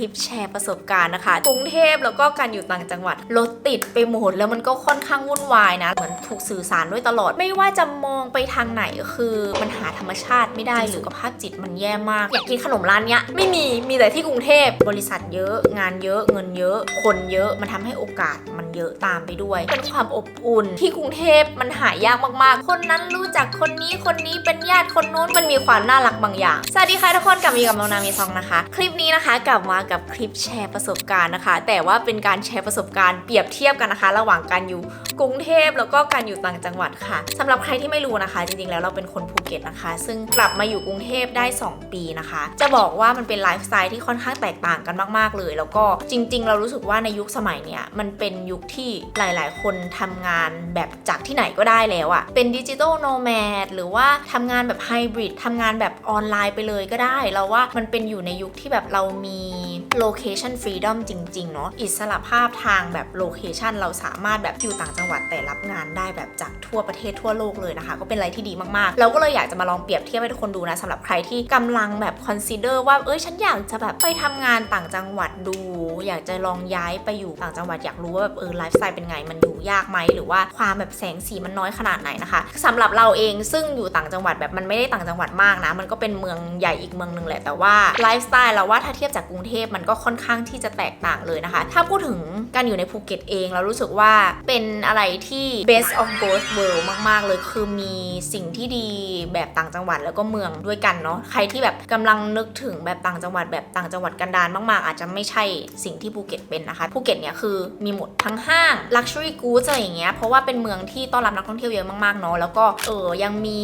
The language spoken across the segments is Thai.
ลิปแชร์ประสบการณ์นะคะกรุงเทพแล้วก็การอยู่ต่างจังหวัดรถติดไปหมดแล้วมันก็ค่อนข้างวุ่นวายนะเหมือนถูกสื่อสารด้วยตลอด ไม่ว่าจะมองไปทางไหนคือมันหาธรรมชาติไม่ได้หรือสุขภาพจิตมันแย่มาก อยากกินขนมร้านเนี้ยไม่มีมีแต่ที่กรุงเทพบริษัทเยอะ งานเยอะเงินเยอะ คนเยอะมันทำให้โอกาสมันเยอะตามไปด้วย เป็นความอบอุ่นที่กรุงเทพมันหายากมากๆ คนนั้นรู้จักคนนี้คนนี้เป็นญาติคนนู้นมันมีความน่ารักบางอย่างสวัสดีค่ะทุกคนกลับมาอยู่กับน้องนามีซองนะคะ คลิปนี้นะคะกลับมากับคลิปแชร์ประสบการณ์นะคะ แต่ว่าเป็นการแชร์ประสบการณ์เปรียบเทียบกันนะคะ ระหว่างการอยู่กรุงเทพแล้วก็การอยู่ต่างจังหวัดค่ะสำหรับใครที่ไม่รู้นะคะ จริงๆแล้วเราเป็นคนภูเก็ตนะคะ ซึ่งกลับมาอยู่กรุงเทพได้ 2 ปีนะคะ จะบอกว่ามันเป็นไลฟ์สไตล์ที่ค่อนข้างแตกต่างกันมากๆเลย แล้วก็จริง ๆ เรารู้สึกว่าในยุคสมัยเนี้ยมันเป็นยุคที่หลายๆ คนทำงานแบบจากที่ไหนก็ได้แล้วอะเป็นดิจิทัลโนแมดหรือว่าทำงานแบบไฮบริดทำงานแบบออนไลน์ไปเลยก็ได้ เราว่ามันเป็นอยู่ในยุคที่แบบเรามี โลเคชันฟรีดอมจริงๆเนาะอิสระภาพทางแบบโลเคชันเราสามารถแบบอยู่ต่างจังหวัดแต่รับงานได้แบบจากทั่วประเทศทั่วโลกเลยนะคะ ก็เป็นอะไรที่ดีมากๆ เราก็เลยอยากจะมาลองเปรียบเทียบให้ทุกคนดูนะสำหรับใครที่กำลังแบบ consider ว่าเอ้ยฉันอยากจะแบบไปทำงานต่างจังหวัด ดู อยากจะลองย้ายไปอยู่ต่างจังหวัดอยากรู้ว่าแบบเออไลฟ์สไตล์เป็นไงมันอยู่ยากไหมหรือว่าความแบบแสงสีมันน้อยขนาดไหนนะคะสำหรับเราเองซึ่งอยู่ต่างจังหวัดแบบมันไม่ได้ต่างจังหวัดมากนะ มันก็เป็นเมืองใหญ่อีกเมืองหนึงแหละแต่ว่าไลฟ์สไตล์เราว่าถ้าเทียบจากกรุงเทพมันก็ค่อนข้างที่จะแตกต่างเลยนะคะ ถ้าพูดถึงการอยู่ในภูเก็ตเองเรารู้สึกว่าเป็นอะไรที่ best of both world มาก ๆ เลยคือมีสิ่งที่ดีแบบต่างจังหวัดแล้วก็เมืองด้วยกันเนาะใครที่แบบกำลังนึกถึงแบบต่างจังหวัดแบบต่างจังหวัดกันดารมาก ๆ อาจจะไม่ใช่สิ่งที่ภูเก็ตเป็นนะคะ ภูเก็ตเนี่ยคือมีหมดทั้งห้าง luxury goods อะไรอย่างเงี้ย เพราะว่าเป็นเมืองที่ต้อนรับนักท่องเที่ยวเยอะมากๆเนาะ แล้วก็เออยังมี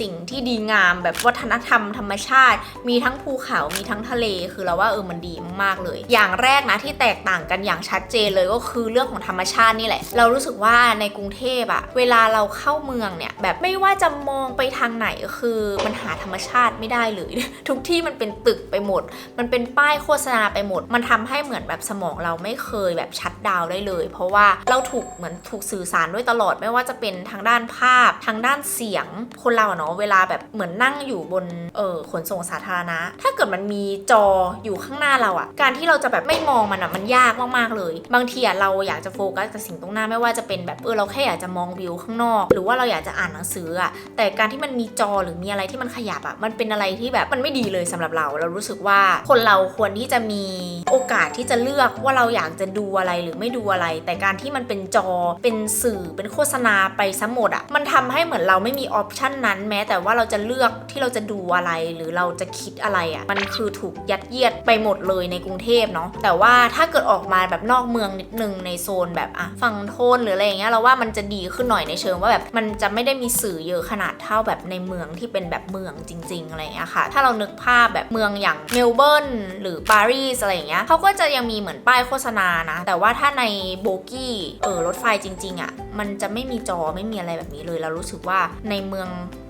สิ่งที่ดีงามแบบวัฒนธรรมธรรมชาติ มีทั้งภูเขา มีทั้งทะเล คือเราว่าเออมันดีมากๆเลย อย่างแรกนะที่แตกต่างกันอย่างชัดเจนเลยก็คือเรื่องของธรรมชาตินี่แหละ เรารู้สึกว่าในกรุงเทพอะเวลาเราเข้าเมืองเนี่ยแบบไม่ว่าจะมองไปทางไหนคือมันหาธรรมชาติไม่ได้เลย ทุกที่มันเป็นตึกไปหมด มันเป็นป้ายโฆษณาไปหมด มันทำให้เหมือนแบบสมองเราไม่เคยแบบชัดดาวได้เลย เพราะว่าเราถูกเหมือนถูกสื่อสารด้วยตลอดไม่ว่าจะเป็นทางด้านภาพ ทางด้านเสียงคนเราเนาะเวลาแบบเหมือนนั่งอยู่บนเออขนส่งสาธารณะ ถ้าเกิดมันมีจออยู่ข้างหน้าเราอะการที่เราจะแบบไม่มองมันอะมันยากมากๆเลย บางทีอะเราอยากจะโฟกัสกับสิ่งตรงหน้าไม่ว่าจะเป็นแบบเออเราแค่อยากจะมองวิวข้างนอก หรือว่าเราอยากจะอ่านหนังสืออะแต่การที่มันมีจอหรือมีอะไรที่มันขยับอะมันเป็นอะไรที่แบบมันไม่ดีเลยสำหรับเรา เรารู้สึกว่าคนเราควรที่จะมีโอกาสที่จะเลือกว่าเราอยากจะดูอะไรหรือไม่ดูอะไร แต่การที่มันเป็นจอเป็นสื่อเป็นโฆษณาไปซะหมดอะมันทำให้เหมือนเราไม่มีออปชันนั้นแม้แต่ว่าเราจะเลือกที่เราจะดูอะไรหรือเราจะคิดอะไรอะมันคือถูกยัดเยียดไปหมดเลยในกรุงเทพเนาะแต่ว่าถ้าเกิดออกมาแบบนอกเมืองนิดนึงในโซนแบบอะฝั่งโทนหรืออะไรอย่างเงี้ยเราว่ามันจะดีขึ้นหน่อยในเชิงว่าแบบมันจะไม่ได้มีสื่อเยอะขนาดเท่าแบบในเมืองที่เป็นแบบเมืองจริง ๆ อะไรอย่างเงี้ยค่ะ ถ้าเรานึกภาพแบบเมืองอย่างเมลเบิร์นหรือปารีสอะไรอย่างเงี้ยเขาก็จะยังมีเหมือนป้ายโฆษณานะ แต่ว่าถ้าในโบกี้เออรถไฟจริง ๆอะ่ะมันจะไม่มีจอไม่มีอะไรแบบนี้เลยเรารู้สึกว่าในเมือง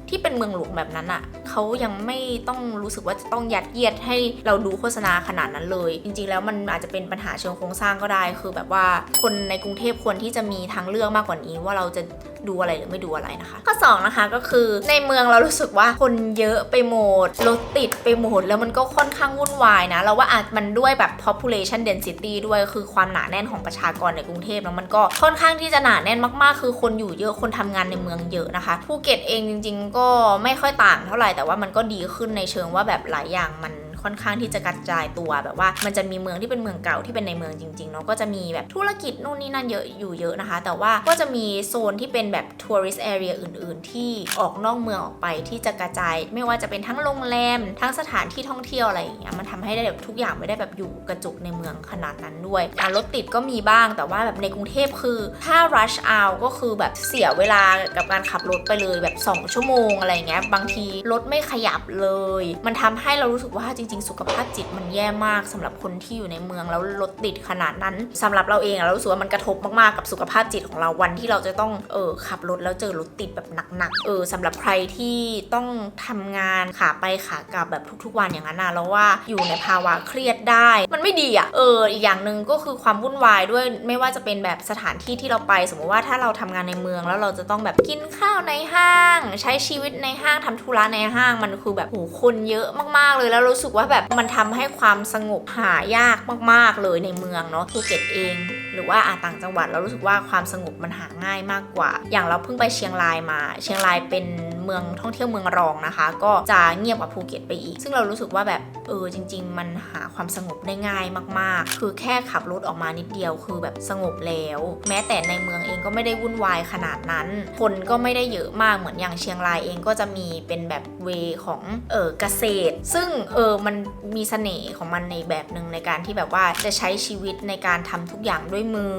ที่เป็นเมืองหลวงแบบนั้นอะ่ะเขายังไม่ต้องรู้สึกว่าจะต้องยัดเยียดให้เราดูโฆษณาขนาดนั้นเลย จริง ๆ แล้วมันอาจจะเป็นปัญหาเชิงโครงสร้างก็ได้ คือแบบว่าคนในกรุงเทพควรที่จะมีทางเลือกมากกว่านี้ว่าเราจะดูอะไรหรือไม่ดูอะไรนะคะ ข้อ 2 นะคะก็คือในเมืองเรารู้สึกว่าคนเยอะไปหมดรถติดไปหมดแล้วมันก็ค่อนข้างวุ่นวายนะ เราว่าอาจมันด้วยแบบ population density ด้วยคือความหนาแน่นของประชากรในกรุงเทพแล้วมันก็ค่อนข้างที่จะหนาแน่นมากๆ คือคนอยู่เยอะคนทำงานในเมืองเยอะนะคะภูเก็ตเองจริง ๆก็ไม่ค่อยต่างเท่าไหร่แต่ว่ามันก็ดีขึ้นในเชิงว่าแบบหลายอย่างมัน ค่อนข้างที่จะกระจายตัวแบบว่า มันจะมีเมืองที่เป็นเมืองเก่าที่เป็นในเมืองจริงๆเนาะก็จะมีแบบธุรกิจนู่นนี่นั่นเยอะอยู่เยอะนะคะ แต่ว่าก็จะมีโซนที่เป็นแบบทัวริสต์แอเรียอื่น ๆ ที่ออกนอกเมืองออกไปที่จะกระจาย ไม่ว่าจะเป็นทั้งโรงแรมทั้งสถานที่ท่องเที่ยวอะไรอย่างเงี้ยมันทำให้ได้แบบทุกอย่างไม่ได้แบบอยู่กระจุกในเมืองขนาดนั้นด้วยอะรถติดก็มีบ้างแต่ว่าแบบในกรุงเทพคือ ถ้า rush hour ก็คือแบบเสียเวลากับการขับรถไปเลยแบบ 2 ชั่วโมงอะไรอย่างเงี้ยบางทีรถไม่ขยับเลย มันทำให้เรารู้สึกว่าจริง ๆ สุขภาพจิตมันแย่มากสำหรับคนที่อยู่ในเมืองแล้วรถติดขนาดนั้นสำหรับเราเองเรารู้สึกว่ามันกระทบมากๆกับสุขภาพจิตของเราวันที่เราจะต้องเออขับรถแล้วเจอรถติดแบบหนักๆเออสำหรับใครที่ต้องทำงานขาไปขากลับแบบทุกๆ วันอย่างนั้นนะแล้วว่าอยู่ในภาวะเครียดได้ มันไม่ดีอะเอออีกอย่างหนึ่งก็คือความวุ่นวายด้วยไม่ว่าจะเป็นแบบสถานที่ที่เราไป สมมติว่าถ้าเราทำงานในเมืองแล้วเราจะต้องแบบกินข้าวในห้าง ใช้ชีวิตในห้างทำธุระในห้างมันคือแบบโหคนเยอะมากๆเลยแล้วรู้สึกว่าว่าแบบมันทำให้ความสงบหายากมาก ๆ เลยในเมืองเนาะภูเก็ตเอง หรือว่าอาต่างจังหวัดเรารู้สึกว่าความสงบมันหาง่ายมากกว่า อย่างเราเพิ่งไปเชียงรายมา เชียงรายเป็นเมืองท่องเที่ยวเมืองรองนะคะ ก็จะเงียบกว่าภูเก็ตไปอีก ซึ่งเรารู้สึกว่าแบบเออจริง ๆ มันหาความสงบได้ง่ายมากๆ คือแค่ขับรถออกมานิดเดียวคือแบบสงบแล้ว แม้แต่ในเมืองเองก็ไม่ได้วุ่นวายขนาดนั้น คนก็ไม่ได้เยอะมากเหมือนอย่างเชียงรายเองก็จะมีเป็นแบบเวของเออเกษตร ซึ่งเออมันมีเสน่ห์ของมันในแบบหนึ่งในการที่แบบว่าจะใช้ชีวิตในการทำทุกอย่างด้วยมือ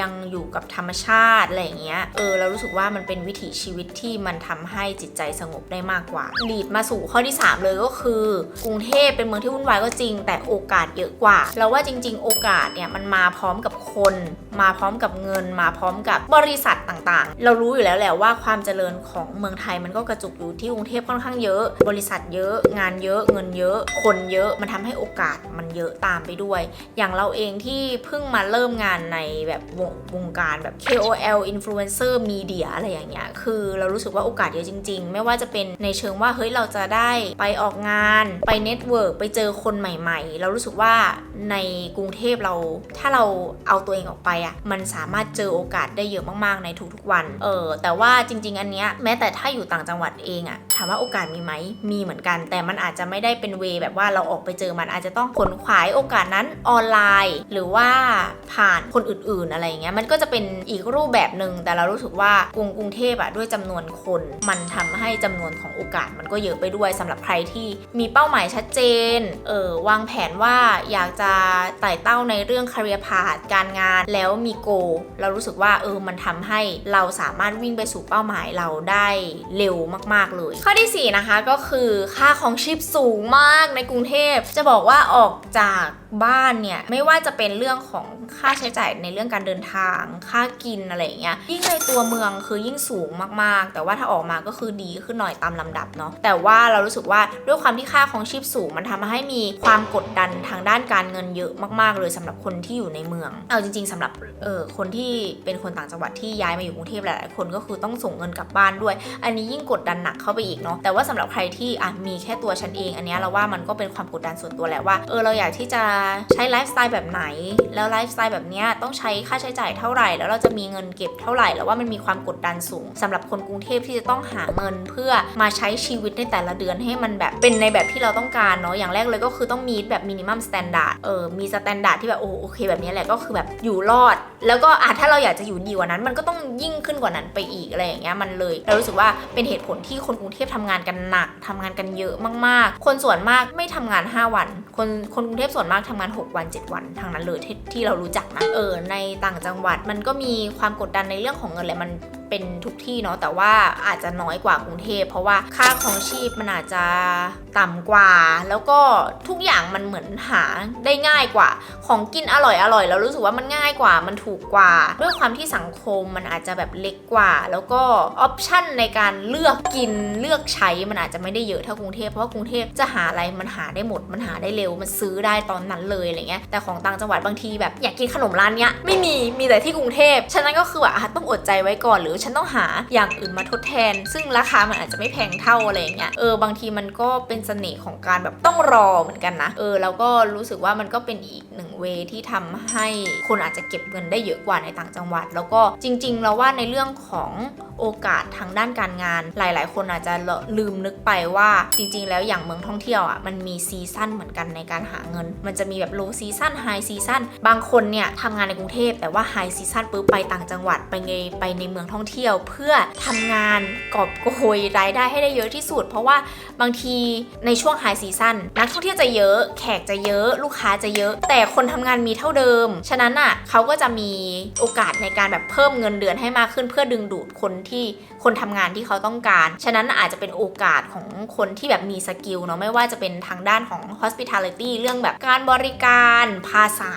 ยังอยู่กับธรรมชาติอะไรอย่างเงี้ยเออเรารู้สึกว่ามันเป็นวิถีชีวิตที่มันทำให้จิตใจสงบได้มากกว่าลีดมาสู่ข้อที่ 3 เลยก็คือกรุงเทพเป็นเมืองที่วุ่นวายก็จริง แต่โอกาสเยอะกว่า เราว่าจริง ๆ โอกาสเนี่ยมันมาพร้อมกับคน มาพร้อมกับเงิน มาพร้อมกับบริษัทต่างๆ เรารู้อยู่แล้วแหละว่าความเจริญของเมืองไทยมันก็กระจุกอยู่ที่กรุงเทพค่อนข้างเยอะ บริษัทเยอะ งานเยอะ เงินเยอะ คนเยอะ มันทำให้โอกาสมันเยอะตามไปด้วย อย่างเราเองที่เพิ่งมาเริ่มงานในแบบวงวงการแบบ KOL influencer media อะไรอย่างเงี้ย คือเรารู้สึกว่าโอกาสเยอะจริง ๆ ไม่ว่าจะเป็นในเชิงว่าเฮ้ยเราจะได้ไปออกงาน ไปเน็ตเวิร์กไปเจอคนใหม่ ๆ เรารู้สึกว่าในกรุงเทพเราถ้าเราเอาตัวเองออกไปอะมันสามารถเจอโอกาสได้เยอะมากๆในทุกๆวันเออแต่ว่าจริง ๆ อันเนี้ยแม้แต่ถ้าอยู่ต่างจังหวัดเองอะถามว่าโอกาสมีไหมมีเหมือนกัน แต่มันอาจจะไม่ได้เป็นเวแบบว่าเราออกไปเจอมันอาจจะต้องขนขวายโอกาสนั้นออนไลน์ หรือว่าผ่านคนอื่นๆอะไรอย่างเงี้ยมันก็จะเป็นอีกรูปแบบหนึ่งแต่เรารู้สึกว่ากรุงกรุงเทพอะด้วยจำนวนคน มันทำให้จำนวนของโอกาสมันก็เยอะไปด้วยสำหรับใครที่มีเป้าหมายชัดเจนเออวางแผนว่าอยากจะไต่เต้าในเรื่อง career path การงานแล้วมีโก เรารู้สึกว่าเออมันทำให้เราสามารถวิ่งไปสู่เป้าหมายเราได้เร็วมาก ๆ เลย ข้อที่ 4 นะคะก็คือค่าของชีพสูงมากในกรุงเทพจะบอกว่าออกจาก บ้านเนี่ยไม่ว่าจะเป็นเรื่องของค่าใช้จ่ายในเรื่องการเดินทาง ค่ากินอะไรอย่างเงี้ยยิ่งในตัวเมืองคือยิ่งสูงมากๆ แต่ว่าถ้าออกมาก็คือดีขึ้นหน่อยตามลำดับเนาะแต่ว่าเรารู้สึกว่าด้วยความที่ค่าของชีพสูง มันทำให้มีความกดดันทางด้านการเงินเยอะมากๆ เลยสำหรับคนที่อยู่ในเมือง เอาจริง ๆสำหรับเออคนที่เป็นคนต่างจังหวัดที่ย้ายมาอยู่กรุงเทพหลายๆคนก็คือต้องส่งเงินกลับบ้านด้วย อันนี้ยิ่งกดดันหนักเข้าไปอีกเนาะแต่ว่าสำหรับใครที่อะมีแค่ตัวฉันเอง อันนี้เราว่ามันก็เป็นความกดดันส่วนตัวแหละว่าเออเราอยากที่จะใช้ไลฟ์สไตล์แบบไหน แล้วไลฟ์สไตล์แบบเนี้ยต้องใช้ค่าใช้จ่ายเท่าไหร่ แล้วเราจะมีเงินเก็บเท่าไหร่ แล้วว่ามันมีความกดดันสูงสำหรับคนกรุงเทพที่จะต้องหาเงินเพื่อมาใช้ชีวิตในแต่ละเดือนให้มันแบบเป็นในแบบที่เราต้องการเนาะ อย่างแรกเลยก็คือต้องมีแบบมินิมัมสแตนดาร์ด เออ มีสแตนดาร์ดที่แบบโอโอเคแบบนี้แหละก็คือแบบอยู่รอด แล้วก็อะถ้าเราอยากจะอยู่ดีกว่านั้น มันก็ต้องยิ่งขึ้นกว่านั้นไปอีกอะไรอย่างเงี้ยมันเลยเรารู้สึกว่าเป็นเหตุผลที่คนกรุงเทพทำงานกันหนักทำงานกันเยอะมากๆ คนส่วนมากไม่ทำงาน 5 วัน คนคนกรุงเทพส่วนมากทำงาน 6 วัน 7 วันทางนั้นเลยทที่เรารู้จักนะเออในต่างจังหวัดมันก็มีความกดดันในเรื่องของเงินแหละมัน เป็นทุกที่เนาะแต่ว่าอาจจะน้อยกว่ากรุงเทพเพราะว่าค่าของชีพมันอาจจะต่ำกว่า แล้วก็ทุกอย่างมันเหมือนหาได้ง่ายกว่า ของกินอร่อยอร่อยเรารู้สึกว่ามันง่ายกว่ามันถูกกว่า ด้วยความที่สังคมมันอาจจะแบบเล็กกว่า แล้วก็ออปชันในการเลือกกินเลือกใช้มันอาจจะไม่ได้เยอะเท่ากรุงเทพเพราะว่ากรุงเทพจะหาอะไรมันหาได้หมดมันหาได้เร็วมันซื้อได้ตอนนั้นเลยอะไรเงี้ยแต่ของต่างจังหวัดบางทีแบบอยากกินขนมร้านเนี้ยไม่มีมีแต่ที่กรุงเทพฉะนั้นก็คือแบบต้องอดใจไว้ก่อนหรือฉันต้องหาอย่างอื่นมาทดแทน ซึ่งราคามันอาจจะไม่แพงเท่าอะไรเงี้ยเออบางทีมันก็เป็นเสน่ห์ของการแบบต้องรอเหมือนกันนะเออแล้วก็รู้สึกว่ามันก็เป็นอีกหนึ่งเวที่ทำให้คนอาจจะเก็บเงินได้เยอะกว่าในต่างจังหวัด แล้วก็จริง ๆ เราว่าในเรื่องของโอกาสทางด้านการงานหลาย ๆ คนอาจจะลืมนึกไปว่าจริง ๆ แล้วอย่างเมืองท่องเที่ยวอะมันมีซีซั่นเหมือนกันในการหาเงิน มันจะมีแบบโลซีซั่นไฮซีซั่นบางคนเนี่ยทำงานในกรุงเทพแต่ว่าไฮซีซั่นปุ๊บไปต่างจังหวัดไปไงไปในเมืองท่องเที่ยวเพื่อทำงานกอบโกยรายได้ให้ได้เยอะที่สุด เพราะว่าบางทีในช่วงไฮซีซั่นนักท่องเที่ยวจะเยอะ แขกจะเยอะ ลูกค้าจะเยอะ แต่คนทำงานมีเท่าเดิม ฉะนั้นอะเขาก็จะมีโอกาสในการแบบเพิ่มเงินเดือนให้มากขึ้นเพื่อดึงดูดคนที่ คนทำงานที่เขาต้องการ ฉะนั้นอาจจะเป็นโอกาสของคนที่แบบมีสกิลเนาะไม่ว่าจะเป็นทางด้านของ hospitality เรื่องแบบการบริการภาษา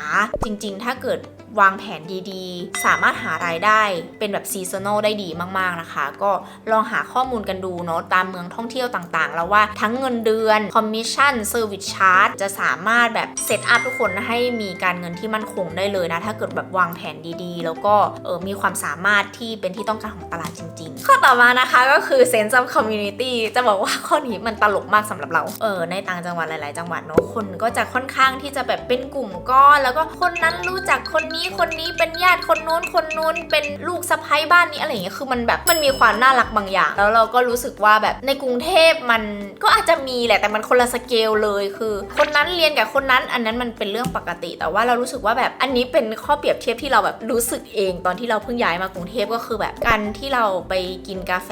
จริง ๆ ถ้าเกิดวางแผนดีๆ สามารถหารายได้เป็นแบบซีซันอลได้ดีมากๆนะคะ ก็ลองหาข้อมูลกันดูเนาะตามเมืองท่องเที่ยวต่างๆ แล้วว่าทั้งเงินเดือนคอมมิชชั่นเซอร์วิสชาร์จจะสามารถแบบเซตอัพทุกคนให้มีการเงินที่มั่นคงได้เลยนะ ถ้าเกิดแบบวางแผนดีๆ แล้วก็เออมีความสามารถที่เป็นที่ต้องการของตลาดจริงๆข้อต่อมานะคะก็คือ sense of community จะบอกว่าข้อนี้มันตลกมากสำหรับเรา เออ ในต่างจังหวัดหลาย ๆ จังหวัดเนาะ คนก็จะค่อนข้างที่จะแบบเป็นกลุ่มก้อน แล้วก็คนนั้นรู้จักคนนี้คนนี้เป็นญาติคนนู้นคนนู้นเป็นลูกสะใภ้บ้านนี้อะไรอย่างเงี้ย คือมันแบบมันมีความน่ารักบางอย่าง แล้วเราก็รู้สึกว่าแบบในกรุงเทพมันก็อาจจะมีแหละ แต่มันคนละสเกลเลย คือ คนนั้นเรียนกับคนนั้น อันนั้นมันเป็นเรื่องปกติ แต่ว่าเรารู้สึกว่าแบบอันนี้เป็นข้อเปรียบเทียบที่เราแบบรู้สึกเองตอนที่เราเพิ่งย้ายมากรุงเทพก็คือแบบการที่เราไปกินกาแฟ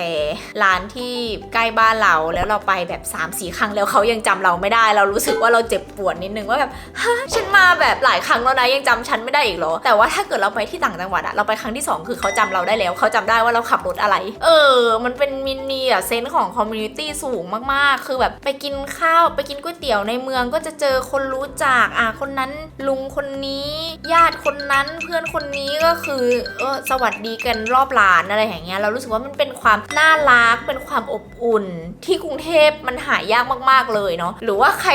ร้านที่ใกล้บ้านเราแล้วเราไปแบบ3ามสี่ครั้งแล้วเขายังจำเราไม่ได้ เรารู้สึกว่าเราเจ็บปวดนิดนึงว่าแบบฮะฉันมาแบบหลายครั้งแล้วนะยังจำฉันไม่ได้อีกเหรอ แต่ว่าถ้าเกิดเราไปที่ต่างจังหวัดอะเราไปครั้งที่สองคือเขาจำเราได้แล้วเขาจำได้ว่าเราขับรถอะไร เออ มันเป็นมินีอะเซนส์ของคอมมูนิตี้สูงมากๆ คือแบบไปกินข้าวไปกินก๋วยเตี๋ยวในเมืองก็จะเจอคนรู้จักอะคนนั้นลุงคนนี้ ญาติคนนั้นเพื่อนคนนี้ก็คือเออสวัสดีกันรอบร้านอะไรอย่างเงี้ยเรารู้สึกว่ามันเป็น็นความน่ารัก เป็นความอบอุ่น ที่กรุงเทพมันหายากมากๆเลยเนาะหรือว่าใคร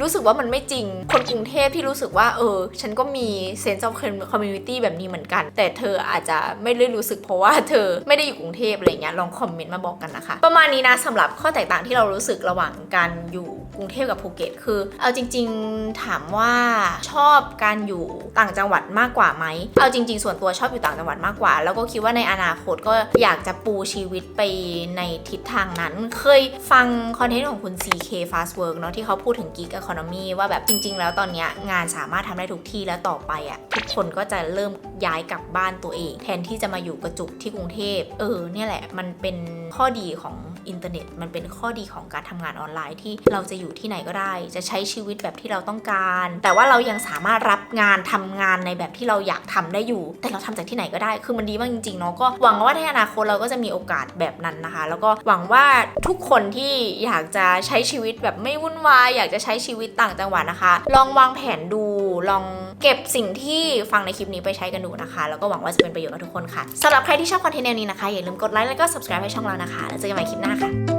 รู้สึกว่ามันไม่จริง คนกรุงเทพที่รู้สึกว่า เออ ฉันก็มี sense of community แบบนี้เหมือนกัน แต่เธออาจจะไม่ได้รู้สึกเพราะว่าเธอไม่ได้อยู่กรุงเทพอะไรเงี้ยลองคอมเมนต์มาบอกกันนะคะ ประมาณนี้นะสำหรับข้อแตกต่างที่เรารู้สึกระหว่างการอยู่ กรุงเทพกับภูเก็ตคือ เอาจริง ๆ ถามว่าชอบการอยู่ต่างจังหวัดมากกว่าไหม เอาจริง ๆ ส่วนตัวชอบอยู่ต่างจังหวัดมากกว่า แล้วก็คิดว่าในอนาคตก็อยากจะปูชีวิตไปในทิศทางนั้น เคยฟังคอนเทนต์ของคุณ CK Fast Work เนาะที่เขาพูดถึง Gig Economy ว่าแบบจริง ๆ แล้วตอนเนี้ยงานสามารถทำได้ทุกที่แล้วต่อไปอะ่ะทุกคนก็จะเริ่มย้ายกลับบ้านตัวเอง แทนที่จะมาอยู่กระจุกที่กรุงเทพเออเนี่ยแหละมันเป็นข้อดีของ อินเทอร์เน็ต มันเป็นข้อดีของการทำงานออนไลน์ที่เราจะอยู่ที่ไหนก็ได้ จะใช้ชีวิตแบบที่เราต้องการ แต่ว่าเรายังสามารถรับงานทำงานในแบบที่เราอยากทำได้อยู่ แต่เราทำจากที่ไหนก็ได้ คือมันดีมากจริงๆเนาะก็หวังว่าในอนาคตเราก็จะมีโอกาสแบบนั้นนะคะ แล้วก็หวังว่าทุกคนที่อยากจะใช้ชีวิตแบบไม่วุ่นวายอยากจะใช้ชีวิตต่างจังหวัดนะคะ ลองวางแผนดู ลองเก็บสิ่งที่ฟังในคลิปนี้ไปใช้กันดูนะคะ แล้วก็หวังว่าจะเป็นประโยชน์กับทุกคนค่ะสำหรับใครที่ชอบคอนเทนต์แนวนี้นะคะอย่าลืมกดไลค์แล้วก็ subscribe ให้ช่องเรานะคะ แล้วเจอกันใหม่คลิปหน้าค่ะ